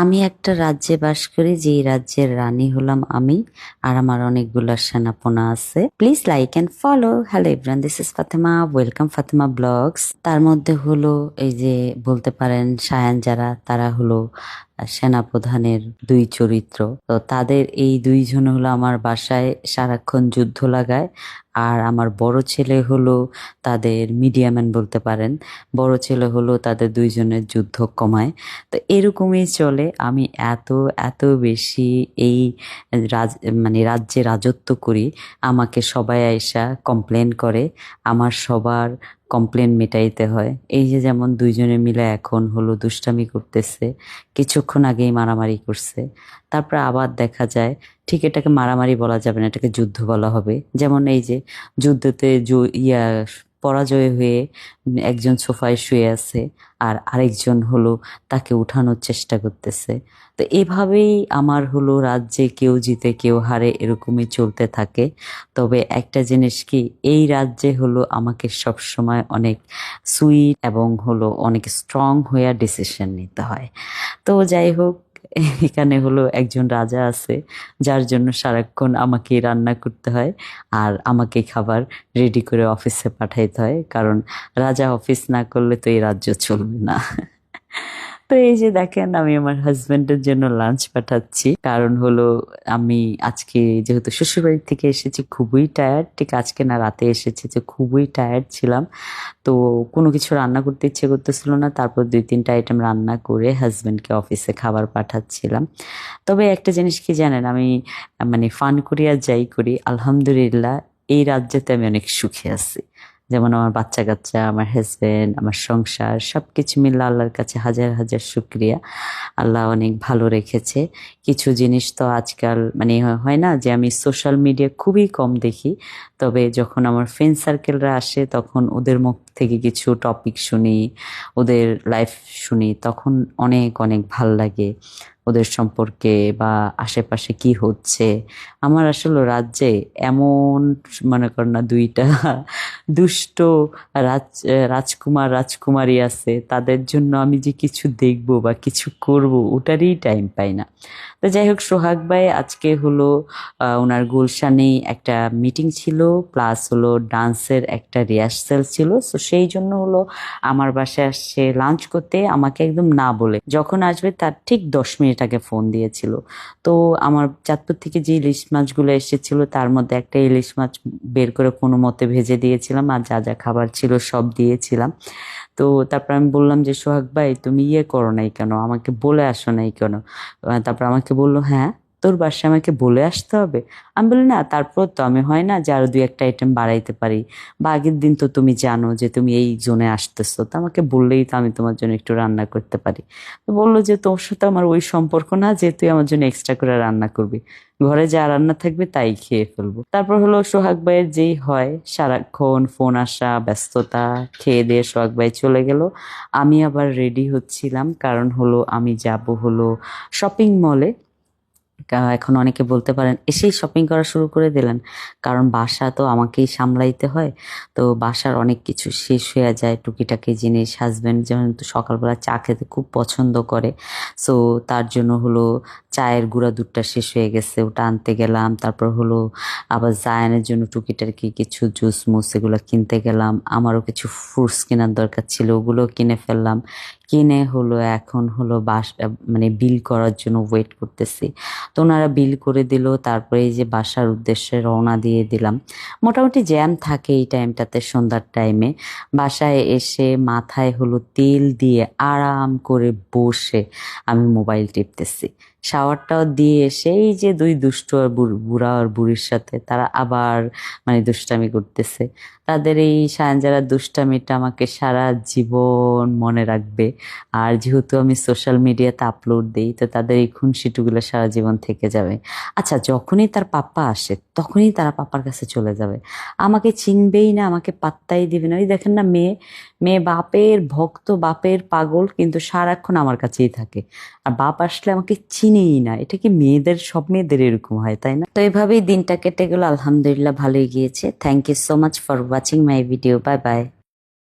আমি একটা রাজ্যে বাস করি, যেই রাজ্যের রানী হলাম আমি, আর আমার অনেকগুলো সেনাপোনা আছে। Please like and follow hello Ibran this is Fatema welcome Fatema blogs তার মধ্যে হলো, এই যে বলতে পারেন, সায়ান যারা, তারা হলো সেনাপ্রধানের দুই চরিত্র। তো তাদের এই দুইজন হলো আমার বাসায় সারাক্ষণ যুদ্ধ লাগায়। আর আমার বড় ছেলে হলো তাদের মিডিয়াম্যান বলতে পারেন। বড় ছেলে হলো তাদের দুইজনের যুদ্ধ কমায়। তো এরকমই চলে। আমি এত এত বেশি এই রাজ মানে রাজ্যে রাজত্ব করি। আমাকে সবাই আইসা কমপ্লেন করে। আমার সবার কমপ্লেন মেটাইতে হয়। এই যে যেমন দুইজনে মিলে এখন হলো দুষ্টামি করতেছে, কিছুক্ষণ আগেই মারামারি করছে, তারপরে আবার দেখা যায়, ঠিক এটাকে মারামারি বলা যাবে না, এটাকে যুদ্ধ বলা হবে। যেমন এই যে যুদ্ধতে ইয়া পরাজয় হয়ে একজন সোফায় শুয়ে আছে আর আরেকজন হলো তাকে উঠানোর চেষ্টা করতেছে। তো এভাবেই আমার হলো রাজ্যে কেউ জিতে কেউ হারে এরকমই চলতে থাকে। তবে একটা জিনিস কি, এই রাজ্যে হলো আমাকে সব সময় অনেক সুইট এবং হলো অনেক স্ট্রং হয়ে ডিসিশন নিতে হয়। তো যাই হোক এখানে হলো একজন রাজা আছে, যার জন্য সারাক্ষণ আমাকে রান্না করতে হয় আর আমাকে খাবার রেডি করে অফিসে পাঠাইতে হয়। কারণ রাজা অফিস না করলে তো এই রাজ্য চলবে না। তো এই যে দেখেন, আমি আমার হাজবেন্ডের জন্য লাঞ্চ পাঠাচ্ছি। কারণ হলো, আমি আজকে যেহেতু শ্বশুরবাড়ি থেকে এসেছি, খুবই টায়ার্ড ঠিক আজকে না, রাতে এসেছি যে খুবই টায়ার্ড ছিলাম। তো কোনো কিছু রান্না করতে ইচ্ছে করতেছিল না। তারপর দুই তিনটা আইটেম রান্না করে হাজবেন্ডকে অফিসে খাবার পাঠাচ্ছিলাম। তবে একটা জিনিস কি জানেন, আমি মানে ফান করি আর যাই করি, আলহামদুলিল্লাহ এই রাজ্যেতে আমি অনেক সুখে আছি। যেমন আমার বাচ্চা কাচ্চা আমার হাজবেন্ড আমার সংসার সব কিছু মিলে আল্লাহর কাছে হাজার হাজার শুক্রিয়া। আল্লাহ অনেক ভালো রেখেছে। কিছু জিনিস তো আজকাল মানে হয় না যে আমি সোশ্যাল মিডিয়া খুবই কম দেখি, তবে যখন আমার ফ্রেন্ড সার্কেলরা আসে তখন ওদের মুখ থেকে কিছু টপিক শুনি, ওদের লাইফ শুনি, তখন অনেক অনেক ভালো লাগে। ওদের সম্পর্কে বা আশেপাশে কি হচ্ছে? আমার আসলে রাজ্যে এমন, মনে কর না, দুইটা দুষ্ট রাজ, রাজকুমার, রাজকুমারী আছে। তাদের জন্য আমি যে কিছু দেখব বা কিছু করব, ওটারই টাইম পাই না। তো যাই হোক, সোহাগ ভাই, আজকে হলো ওনার গুলশানে একটা মিটিং ছিল প্লাস হলো ডান্সের একটা রিহার্সেল ছিল। তো সেই জন্য হলো আমার বাসায় আসছে লাঞ্চ করতে, আমাকে একদম না বলে। যখন আসবে তার ঠিক দশ মিনিট আগে ফোন দিয়েছিল। তো আমার চাঁদপুর থেকে যে ইলিশ মাছগুলো এসেছিল, তার মধ্যে একটা ইলিশ মাছ বের করে কোনো মতে ভেজে দিয়েছিলাম আর যা যা খাবার ছিল সব দিয়েছিলাম। তো তারপর আমি বললাম যে, সোহাগ ভাই, তুমি ইয়ে করো নাই কেন? আমাকে বলে আসো নাই কেন? তারপর আমাকে বলল হ্যাঁ তোর বাসায় আমাকে বলে আসতে হবে? আমি বলি, না তারপর তো আমি হয় না যে আরও দুই একটা আইটেম বাড়াইতে পারি। বা আগের দিন তো তুমি জানো যে তুমি এই জোনে আসতেছো, তো আমাকে বললেই তো আমি তোমার জন্য একটু রান্না করতে পারি। তো বলল যে, তোর সাথে আমার ওই সম্পর্ক না যে তুই আমার জন্য এক্সট্রা করে রান্না করবি। ঘরে যা রান্না থাকবে তাই খেয়ে ফেলব। তারপর হলো সোহাগ ভাইয়ের যেই হয়, সারাক্ষণ ফোন আসা, ব্যস্ততা, খেয়ে দিয়ে সোহাগ ভাই চলে গেল। আমি আবার রেডি হচ্ছিলাম, কারণ হলো আমি যাব হলো শপিং মলে এখন অনেকে বলতে পারেন, এসেই শপিং করা শুরু করে দিলেন। কারণ বাসা তো আমাকেই সামলাইতে হয়। তো বাসার অনেক কিছু শেষ হয়ে যায়, টুকিটাকি জিনিস হাজব্যান্ড যেমন তো সকালবেলা চা খেতে খুব পছন্দ করে। সো তার জন্য হলো চায়ের গুঁড়া দুধটা শেষ হয়ে গেছে, ওটা আনতে গেলাম। তারপর হলো আবার জায়ানের জন্য টুকিটাকি কিছু জুস মুস এগুলো কিনতে গেলাম। আমারও কিছু ফ্রুটস কেনার দরকার ছিল ওগুলো কিনে ফেললাম। কিনে হলো এখন হলো বাস মানে বিল করার জন্য ওয়েট করতেছি। তো ওনারা বিল করে দিল, তারপরে এই যে বাসার উদ্দেশ্যে রওনা দিয়ে দিলাম। মোটামুটি জ্যাম থাকে এই টাইমটাতে সন্ধ্যার টাইমে। বাসায় এসে মাথায় হলো তেল দিয়ে আরাম করে বসে আমি মোবাইল টিপতেছি। শাওয়ারটাও দিয়ে এসে এই যে দুই দুষ্ট আর বুড়- আর বুড়ির সাথে তারা আবার মানে দুষ্টামি করতেছে। তাদের এই সায়নজারা দুষ্টামিটা আমাকে সারা জীবন মনে রাখবে। আর যেহেতু আমি সোশ্যাল মিডিয়াতে আপলোড দিই, তো তাদের এই খুনসিটুগুলো সারা জীবন থেকে যাবে। আচ্ছা যখনই তার পাপ্পা আসে, তখনই তারা পাপার কাছে চলে যাবে। আমাকে চিনবেই না, আমাকে পাত্তাই দিবে না। ওই দেখেন না মেয়ে মেয়ে বাপের ভক্ত, বাপের পাগল, কিন্তু সারাক্ষণ আমার কাছেই থাকে। আর বাপ আসলে আমাকে চিনেই না, এটা কি মেয়েদের, সব মেয়েদের এরকম হয়, তাই না? তো এভাবেই দিনটা কেটে গেল, আলহামদুলিল্লাহ ভালোই গিয়েছে। Thank you so much for watching my video bye bye